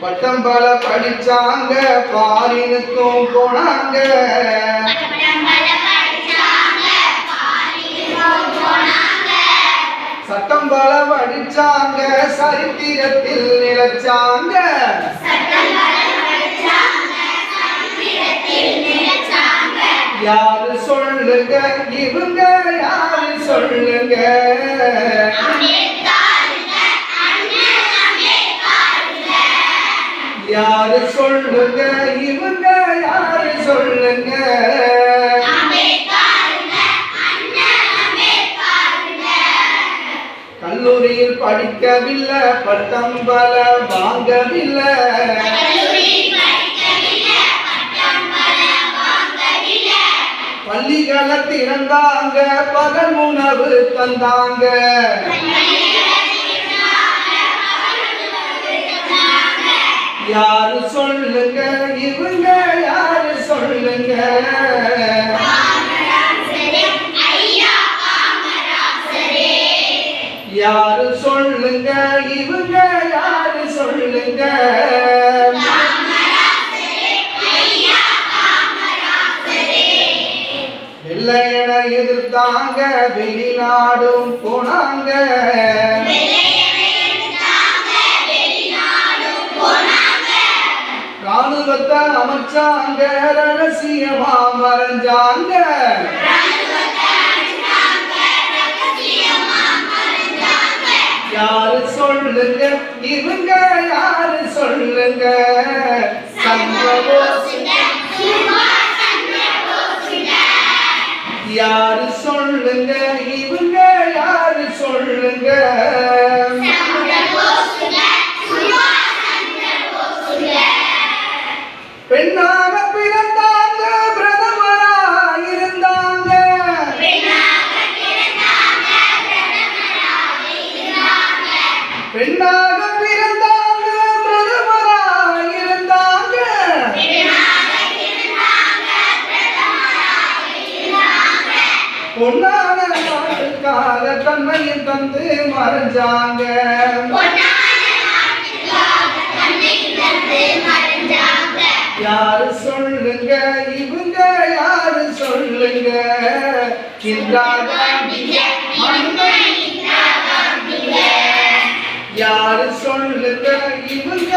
பட்டம் பல படிச்சாங்க பாரினுக்கும் போனாங்க. சட்டம் பல படிச்சாங்க சரித்திரத்தில் நிலைச்சாங்க. யாரு சொல்லுங்க இவங்க யாரு சொல்லுங்க? யாரு சொல்லுங்க? இவங்க யாரு சொல்லுங்க? கல்லூரியில் படிக்கவில்லை பட்டம் பல வாங்கவில்லை. பள்ளிகளை திறந்தாங்க பகல் உணவு தந்தாங்க. யாரு சொல்லுங்க? இவங்க யாரு சொல்லுங்க? யாரு சொல்லுங்க? இவங்க யாரு சொல்லுங்க? வெள்ளையன எதிர்த்தாங்க வெளிநாடும் போனாங்க. ராணுவத்தை அமைச்சாங்க ரகசியமா மறைஞ்சாங்க யாரு சொல்லுங்க? இவங்க யாரு சொல்லுங்க? யாரு சொல்லுங்க? இவங்க யாரு சொல்லுங்க? பெண்ணாக பிறந்தாங்க பிரதமரா இருந்தாங்க பெண்ணாக பிறந்தாங்க பிரதமரா இருந்தாங்க பொன்னான நாட்டுக்காக தன்மையை தந்து மறைஞ்சாங்க. இவங்க யாரு சொல்லுங்க? யாரு சொல்லுங்க இவங்க